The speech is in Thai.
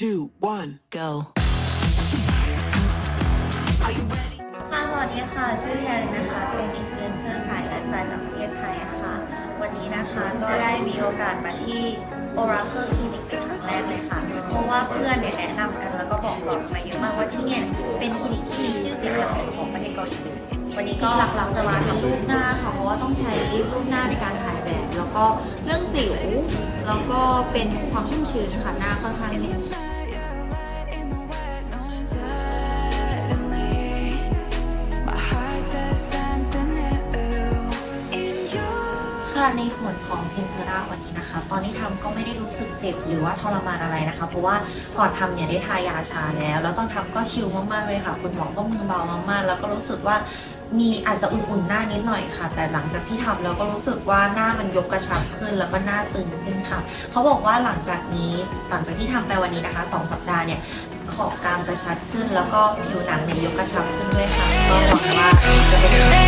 two, one. go. Are you ready? ค่ะสวัสดีค่ะ ชื่อแทนนะคะ เป็นอินฟลูเอนเซอร์สายไลฟ์สไตล์จากประเทศไทยอะค่ะ วันนี้นะคะก็ได้มีโอกาสมาที่ Oracle Clinic เป็นครั้งแรกเลยค่ะ เพราะว่าเพื่อนเนี่ยแนะนำกันแล้วก็บอกต่อกันมาเยอะมากว่าที่เนี่ยเป็นคลินิกที่มีชื่อเสียงระดับของประเทศเกาหลีวันนี้ก็หลักๆจะมาทำรูปหน้าค่ะเพราะว่าต้องใช้รูปหน้าในการถ่ายแบบ แล้วก็เรื่องสิวแล้วก็เป็นความชุ่มชื้นค่ะหน้าค่อนข้างเห็น ค่ะในส่วนของเพนเทราวันนี้นะคะ ตอนที่ทำก็ไม่ได้รู้สึกเจ็บหรือว่าทรมานอะไรนะคะ เพราะว่าก่อนทำเนี่ยได้ทายาชาแล้ว แล้วตอนทำก็ชิลมากๆเลยค่ะ คุณหมอก็มือเบามากๆ แล้วก็รู้สึกว่ามีอาจจะอุ่นๆหน้านิดหน่อยค่ะ แต่หลังจากที่ทำแล้วก็รู้สึกว่าหน้ามันยกกระชับขึ้นแล้วก็หน้าตึงขึ้นค่ะ เขาบอกว่าหลังจากนี้หลังจากที่ทำไปวันนี้นะคะสองสัปดาห์เนี่ยขอบกรามจะชัดขึ้น แล้วก็ผิวหนังเนี่ยยกกระชับขึ้นด้วยค่ะก็หวังว่าจะเป็น